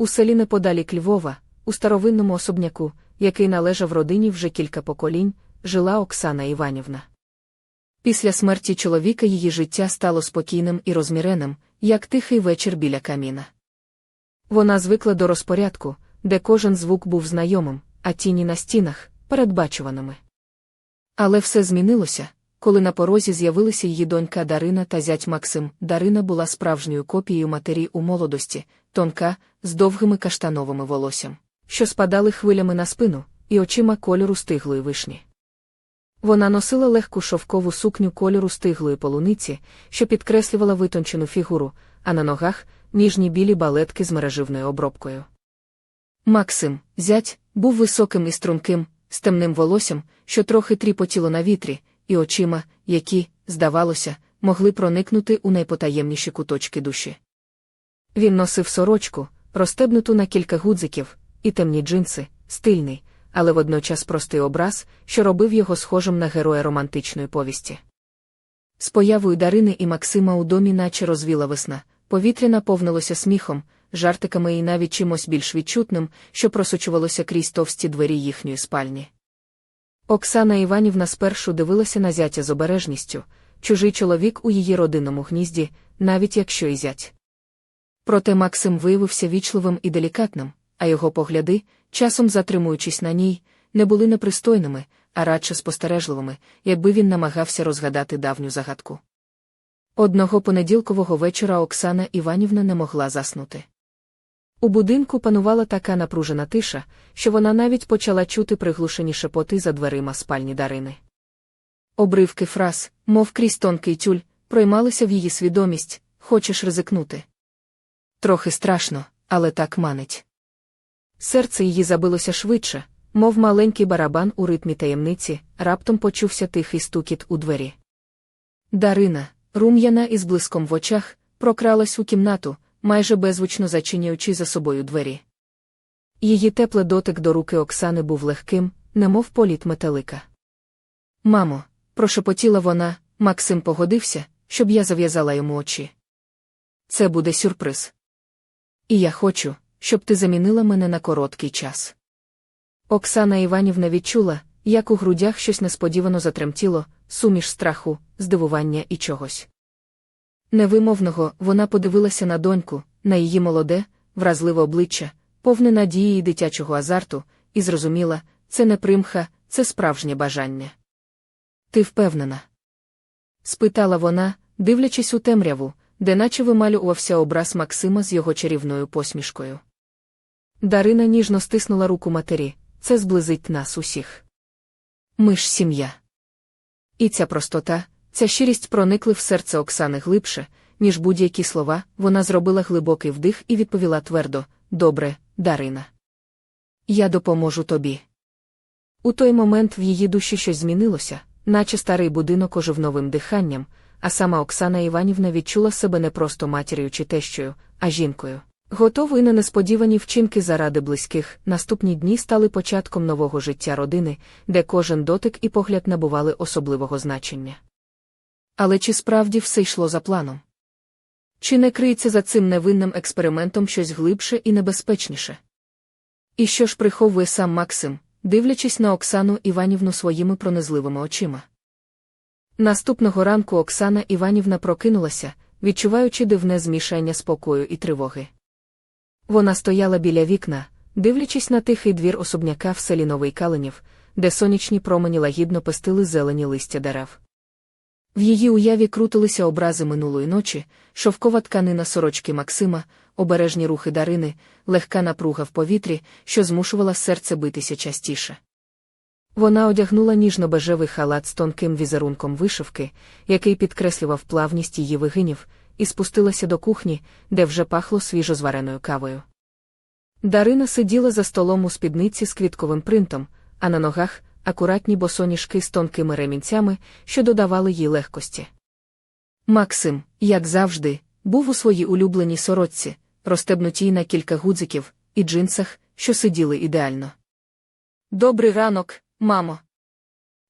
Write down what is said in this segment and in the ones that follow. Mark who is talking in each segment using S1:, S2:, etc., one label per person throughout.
S1: У селі неподалік Львова, у старовинному особняку, який належав родині вже кілька поколінь, жила Оксана Іванівна. Після смерті чоловіка її життя стало спокійним і розміреним, як тихий вечір біля каміна. Вона звикла до розпорядку, де кожен звук був знайомим, а тіні на стінах передбачуваними. Але все змінилося, коли на порозі з'явилися її донька Дарина та зять Максим. Дарина була справжньою копією матері у молодості, тонка, з довгими каштановими волоссям, що спадали хвилями на спину, і очима кольору стиглої вишні. Вона носила легку шовкову сукню кольору стиглої полуниці, що підкреслювала витончену фігуру, а на ногах ніжні білі балетки з мереживною обробкою. Максим, зять, був високим і струнким, з темним волоссям, що трохи тріпотіло на вітрі, і очима, які, здавалося, могли проникнути у найпотаємніші куточки душі. Він носив сорочку, розстебнуту на кілька гудзиків, і темні джинси, стильний, але водночас простий образ, що робив його схожим на героя романтичної повісті. З появою Дарини і Максима у домі наче розвіла весна, повітря наповнилося сміхом, жартиками і навіть чимось більш відчутним, що просочувалося крізь товсті двері їхньої спальні. Оксана Іванівна спершу дивилася на зятя з обережністю, чужий чоловік у її родинному гнізді, навіть якщо і зять. Проте Максим виявився вічливим і делікатним, а його погляди, часом затримуючись на ній, не були непристойними, а радше спостережливими, якби він намагався розгадати давню загадку. Одного понеділкового вечора Оксана Іванівна не могла заснути. У будинку панувала така напружена тиша, що вона навіть почала чути приглушені шепоти за дверима спальні Дарини. Обривки фраз, мов крізь тонкий тюль, проймалися в її свідомість хочеш ризикнути. Трохи страшно, але так манить. Серце її забилося швидше, мов маленький барабан у ритмі таємниці, раптом почувся тихий стукіт у двері. Дарина, рум'яна із блиском в очах, прокралась у кімнату, майже беззвучно зачиняючи за собою двері. Її теплий дотик до руки Оксани був легким, немов політ метелика. Мамо, прошепотіла вона, Максим погодився, щоб я зав'язала йому очі. Це буде сюрприз. І я хочу, щоб ти замінила мене на короткий час. Оксана Іванівна відчула, як у грудях щось несподівано затремтіло, суміш страху, здивування і чогось. Невимовного вона подивилася на доньку, на її молоде, вразливе обличчя, повне надії і дитячого азарту, і зрозуміла, це не примха, це справжнє бажання. Ти впевнена? спитала вона, дивлячись у темряву, де наче вималювався образ Максима з його чарівною посмішкою. Дарина ніжно стиснула руку матері, це зблизить нас усіх. Ми ж сім'я. І ця простота, ця щирість проникли в серце Оксани глибше, ніж будь-які слова, вона зробила глибокий вдих і відповіла твердо: Добре, Дарина. Я допоможу тобі. У той момент в її душі щось змінилося, наче старий будинок ожив новим диханням, а сама Оксана Іванівна відчула себе не просто матір'ю чи тещою, а жінкою. Готовий на несподівані вчинки заради близьких, наступні дні стали початком нового життя родини, де кожен дотик і погляд набували особливого значення. Але чи справді все йшло за планом? Чи не криється за цим невинним експериментом щось глибше і небезпечніше? І що ж приховує сам Максим, дивлячись на Оксану Іванівну своїми пронизливими очима? Наступного ранку Оксана Іванівна прокинулася, відчуваючи дивне змішання спокою і тривоги. Вона стояла біля вікна, дивлячись на тихий двір особняка в селі Новий Каленів, де сонячні промені лагідно пестили зелені листя дерев. В її уяві крутилися образи минулої ночі, шовкова тканина сорочки Максима, обережні рухи Дарини, легка напруга в повітрі, що змушувала серце битися частіше. Вона одягнула ніжно-бежевий халат з тонким візерунком вишивки, який підкреслював плавність її вигинів, і спустилася до кухні, де вже пахло свіжозвареною кавою. Дарина сиділа за столом у спідниці з квітковим принтом, а на ногах акуратні босоніжки з тонкими ремінцями, що додавали їй легкості. Максим, як завжди, був у своїй улюбленій сорочці, розстебнутій на кілька гудзиків, і джинсах, що сиділи ідеально. Добрий ранок, мамо.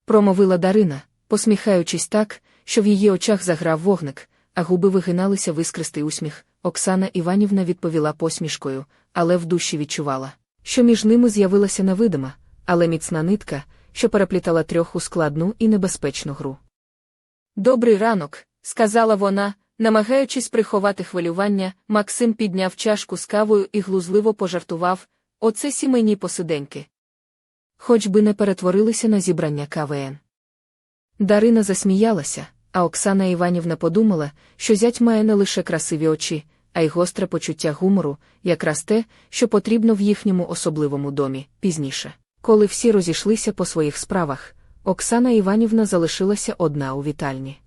S1: промовила Дарина, посміхаючись так, що в її очах заграв вогник, а губи вигиналися в іскристий усміх. Оксана Іванівна відповіла посмішкою, але в душі відчувала, що між ними з'явилася невидима, але міцна нитка, що переплітала трьох у складну і небезпечну гру. Добрий ранок, сказала вона, намагаючись приховати хвилювання, Максим підняв чашку з кавою і глузливо пожартував оце сімейні посиденьки. Хоч би не перетворилися на зібрання КВН. Дарина засміялася, а Оксана Іванівна подумала, що зять має не лише красиві очі, а й гостре почуття гумору, якраз те, що потрібно в їхньому особливому домі, пізніше. Коли всі розійшлися по своїх справах, Оксана Іванівна залишилася одна у вітальні.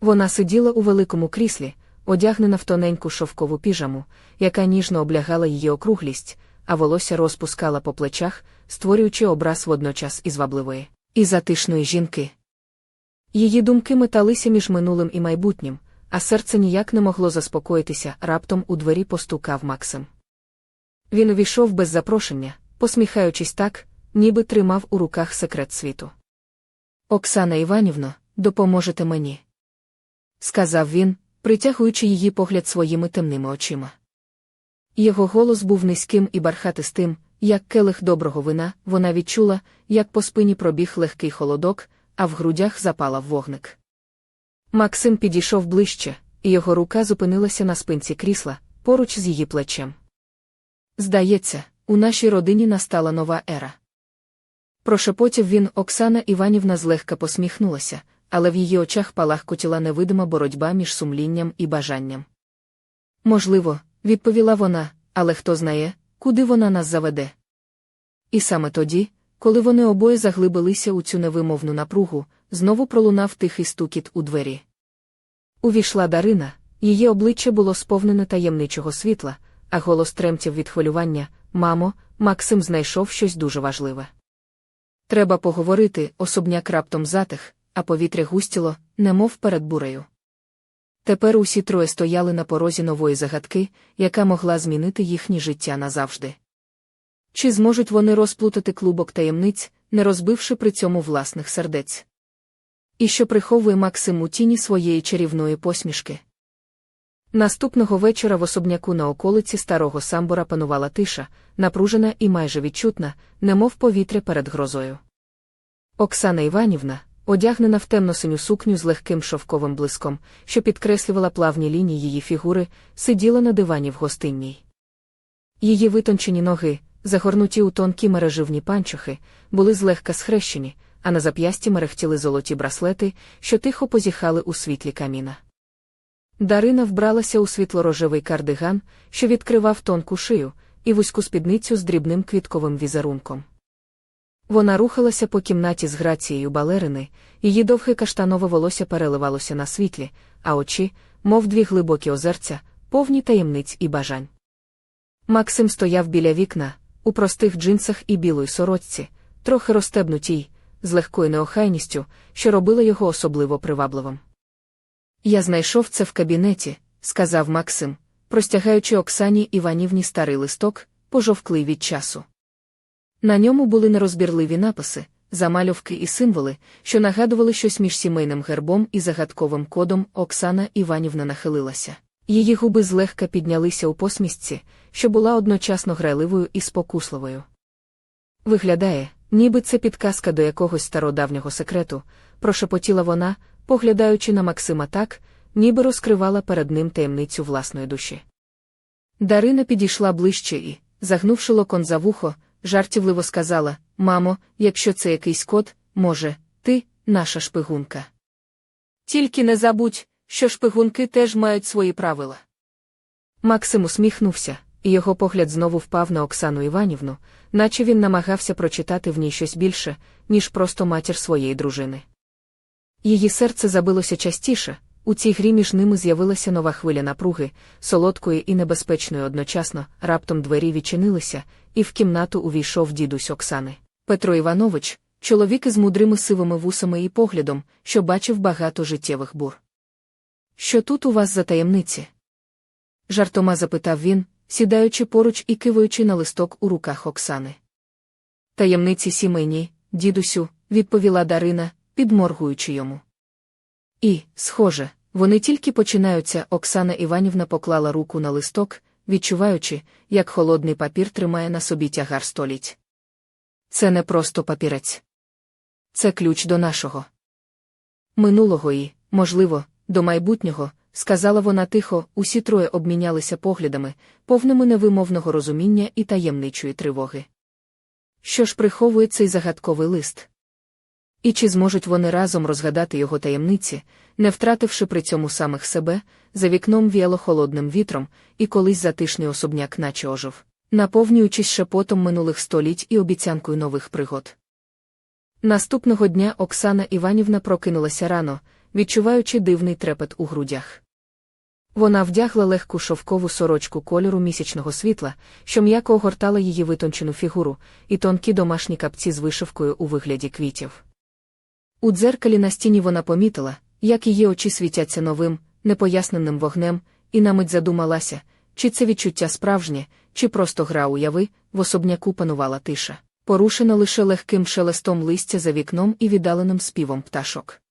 S1: Вона сиділа у великому кріслі, одягнена в тоненьку шовкову піжаму, яка ніжно облягала її округлість, а волосся розпускала по плечах, створюючи образ водночас і звабливої, і затишної жінки. Її думки металися між минулим і майбутнім, а серце ніяк не могло заспокоїтися, раптом у двері постукав Максим. Він увійшов без запрошення, посміхаючись так, ніби тримав у руках секрет світу. Оксана Іванівно, допоможете мені. Сказав він, притягуючи її погляд своїми темними очима. Його голос був низьким і бархатистим, як келих доброго вина, вона відчула, як по спині пробіг легкий холодок, а в грудях запалав вогник. Максим підійшов ближче, і його рука зупинилася на спинці крісла, поруч з її плечем. Здається, у нашій родині настала нова ера. Прошепотів він, Оксана Іванівна злегка посміхнулася, але в її очах палахкотіла невидима боротьба між сумлінням і бажанням. Можливо, відповіла вона, але хто знає, куди вона нас заведе. І саме тоді, коли вони обоє заглибилися у цю невимовну напругу, знову пролунав тихий стукіт у двері. Увійшла Дарина, її обличчя було сповнене таємничого світла, а голос тремтів від хвилювання Мамо, Максим знайшов щось дуже важливе. Треба поговорити, особняк раптом затих, а повітря густіло, немов перед бурею. Тепер усі троє стояли на порозі нової загадки, яка могла змінити їхнє життя назавжди. Чи зможуть вони розплутати клубок таємниць, не розбивши при цьому власних сердець? І що приховує Максим у тіні своєї чарівної посмішки? Наступного вечора в особняку на околиці старого самбора панувала тиша, напружена і майже відчутна, немов повітря перед грозою. Оксана Іванівна, одягнена в темно-синю сукню з легким шовковим блиском, що підкреслювала плавні лінії її фігури, сиділа на дивані в гостинній. Її витончені ноги, загорнуті у тонкі мереживні панчохи, були злегка схрещені, а на зап'ясті мерехтіли золоті браслети, що тихо позіхали у світлі каміна. Дарина вбралася у світло-рожевий кардиган, що відкривав тонку шию, і вузьку спідницю з дрібним квітковим візерунком. Вона рухалася по кімнаті з грацією балерини, її довге каштанове волосся переливалося на світлі, а очі, мов дві глибокі озерця, повні таємниць і бажань. Максим стояв біля вікна, у простих джинсах і білої сорочці, трохи розстебнутій, з легкою неохайністю, що робила його особливо привабливим. Я знайшов це в кабінеті, сказав Максим, простягаючи Оксані Іванівні старий листок, пожовклий від часу. На ньому були нерозбірливі написи, замальовки і символи, що нагадували щось між сімейним гербом і загадковим кодом Оксана Іванівна нахилилася. Її губи злегка піднялися у посмішці, що була одночасно грайливою і спокусливою. Виглядає, ніби це підказка до якогось стародавнього секрету, прошепотіла вона, поглядаючи на Максима так, ніби розкривала перед ним таємницю власної душі. Дарина підійшла ближче і, загнувши локон за вухо, жартівливо сказала Мамо, якщо це якийсь код, може, ти наша шпигунка. Тільки не забудь, що шпигунки теж мають свої правила. Максим усміхнувся, і його погляд знову впав на Оксану Іванівну, наче він намагався прочитати в ній щось більше, ніж просто матір своєї дружини. Її серце забилося частіше, у цій грі між ними з'явилася нова хвиля напруги, солодкої і небезпечної одночасно, раптом двері відчинилися, і в кімнату увійшов дідусь Оксани. Петро Іванович, чоловік із мудрими сивими вусами і поглядом, що бачив багато життєвих бур. Що тут у вас за таємниці? жартома запитав він, сідаючи поруч і киваючи на листок у руках Оксани. Таємниці сімейні, дідусю, відповіла Дарина, підморгуючи йому. І, схоже, Вони тільки починаються. Оксана Іванівна поклала руку на листок, відчуваючи, як холодний папір тримає на собі тягар століть. Це не просто папірець. Це ключ до нашого. Минулого і, можливо, до майбутнього, сказала вона тихо, усі троє обмінялися поглядами, повними невимовного розуміння і таємничої тривоги. Що ж приховує цей загадковий лист? І чи зможуть вони разом розгадати його таємниці, не втративши при цьому самих себе, за вікном віяло холодним вітром, і колись затишний особняк наче ожив, наповнюючись шепотом минулих століть і обіцянкою нових пригод. Наступного дня Оксана Іванівна прокинулася рано, відчуваючи дивний трепет у грудях. Вона вдягла легку шовкову сорочку кольору місячного світла, що м'яко огортала її витончену фігуру, і тонкі домашні капці з вишивкою у вигляді квітів. У дзеркалі на стіні вона помітила, як її очі світяться новим, непоясненим вогнем, і на мить задумалася, чи це відчуття справжнє, чи просто гра уяви, в особняку панувала тиша, порушена лише легким шелестом листя за вікном і віддаленим співом пташок.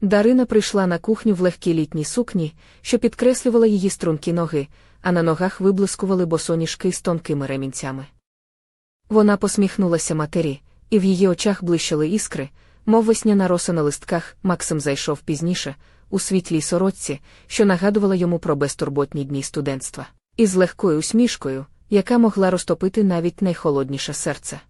S1: Дарина прийшла на кухню в легкій літній сукні, що підкреслювала її стрункі ноги, а на ногах виблискували босоніжки з тонкими ремінцями. Вона посміхнулася матері, і в її очах блищали іскри, мов весняна роса на листках, Максим зайшов пізніше, у світлій сорочці, що нагадувала йому про безтурботні дні студентства, із легкою усмішкою, яка могла розтопити навіть найхолодніше серце.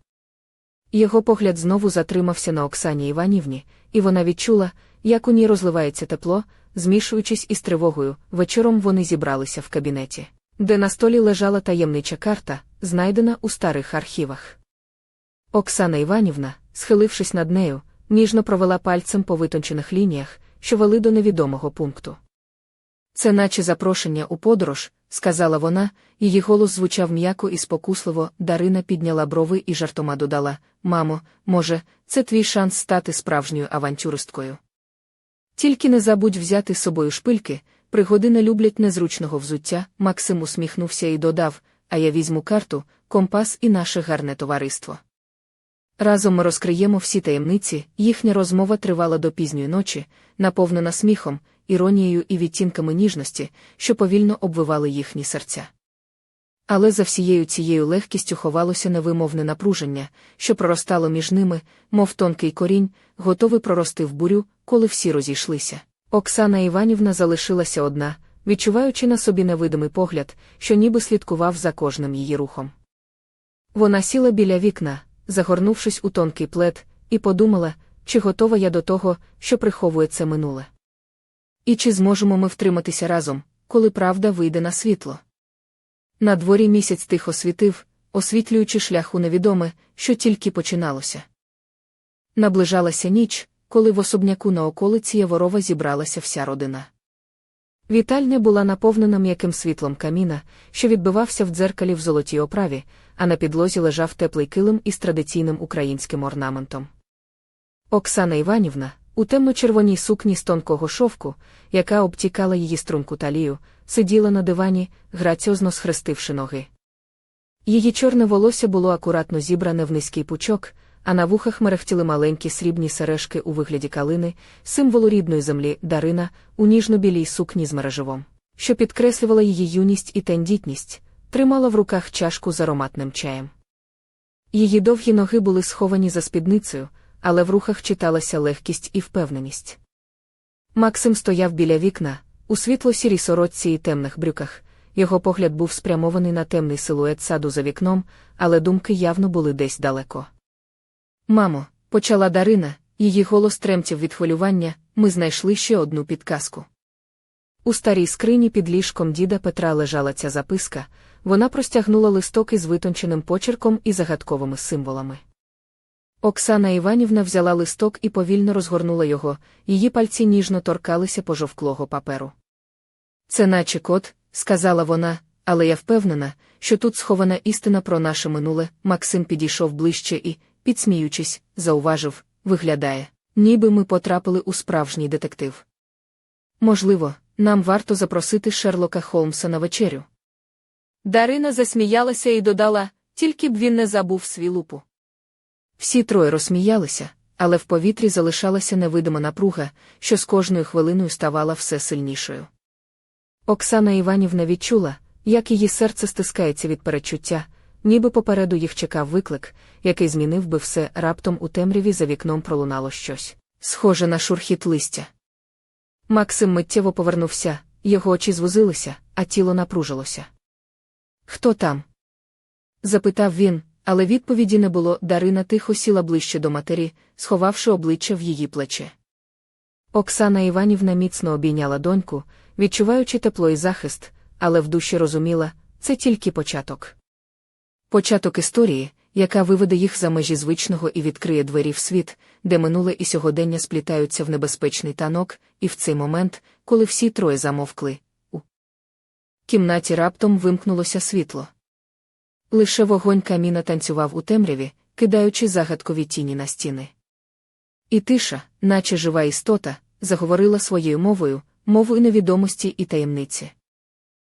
S1: Його погляд знову затримався на Оксані Іванівні, і вона відчула, як у ній розливається тепло, змішуючись із тривогою, вечором вони зібралися в кабінеті, де на столі лежала таємнича карта, знайдена у старих архівах. Оксана Іванівна, схилившись над нею, ніжно провела пальцем по витончених лініях, що вели до невідомого пункту. Це наче запрошення у подорож, сказала вона, її голос звучав м'яко і спокусливо. Дарина підняла брови і жартома додала Мамо, може, це твій шанс стати справжньою авантюристкою. Тільки не забудь взяти з собою шпильки, пригоди не люблять незручного взуття. Максим усміхнувся і додав А я візьму карту, компас і наше гарне товариство. Разом ми розкриємо всі таємниці, їхня розмова тривала до пізньої ночі, наповнена сміхом, іронією і відтінками ніжності, що повільно обвивали їхні серця. Але за всією цією легкістю ховалося невимовне напруження, що проростало між ними, мов тонкий корінь, готовий прорости в бурю, коли всі розійшлися. Оксана Іванівна залишилася одна, відчуваючи на собі невидимий погляд, що ніби слідкував за кожним її рухом. Вона сіла біля вікна загорнувшись у тонкий плед, і подумала, чи готова я до того, що приховує це минуле. І чи зможемо ми втриматися разом, коли правда вийде на світло? На дворі місяць тихо світив, освітлюючи шлях у невідоме, що тільки починалося. Наближалася ніч, коли в особняку на околиці Яворова зібралася вся родина. Вітальня була наповнена м'яким світлом каміна, що відбивався в дзеркалі в золотій оправі, а на підлозі лежав теплий килим із традиційним українським орнаментом. Оксана Іванівна, у темно-червоній сукні з тонкого шовку, яка обтікала її струнку талію, сиділа на дивані, граціозно схрестивши ноги. Її чорне волосся було акуратно зібране в низький пучок, а на вухах мерехтіли маленькі срібні сережки у вигляді калини, символу рідної землі Дарина, у ніжно-білій сукні з мереживом, що підкреслювала її юність і тендітність, тримала в руках чашку з ароматним чаєм. Її довгі ноги були сховані за спідницею, але в рухах читалася легкість і впевненість. Максим стояв біля вікна, у світло-сірій сорочці і темних брюках. Його погляд був спрямований на темний силует саду за вікном, але думки явно були десь далеко. Мамо, почала Дарина, її голос тремтів від хвилювання, ми знайшли ще одну підказку. У старій скрині під ліжком діда Петра лежала ця записка, вона простягнула листок із витонченим почерком і загадковими символами. Оксана Іванівна взяла листок і повільно розгорнула його, її пальці ніжно торкалися пожовклого паперу. Це наче кот, сказала вона, але я впевнена, що тут схована істина про наше минуле. Максим підійшов ближче і, підсміючись, зауважив, виглядає, ніби ми потрапили у справжній детектив. Можливо, нам варто запросити Шерлока Холмса на вечерю. Дарина засміялася і додала, тільки б він не забув свій лупу. Всі троє розсміялися, але в повітрі залишалася невидима напруга, що з кожною хвилиною ставала все сильнішою. Оксана Іванівна відчула, як її серце стискається від перечуття, ніби попереду їх чекав виклик, який змінив би все раптом у темряві за вікном пролунало щось, схоже на шурхіт листя. Максим миттєво повернувся, його очі звузилися, а тіло напружилося. Хто там? запитав він, але відповіді не було. Дарина тихо сіла ближче до матері, сховавши обличчя в її плече. Оксана Іванівна міцно обійняла доньку, відчуваючи тепло і захист, але в душі розуміла це тільки початок. Початок історії, яка виведе їх за межі звичного і відкриє двері в світ, де минуле і сьогодення сплітаються в небезпечний танок, і в цей момент, коли всі троє замовкли, у кімнаті раптом вимкнулося світло. Лише вогонь каміна танцював у темряві, кидаючи загадкові тіні на стіни. І тиша, наче жива істота, заговорила своєю мовою, мовою невідомості і таємниці.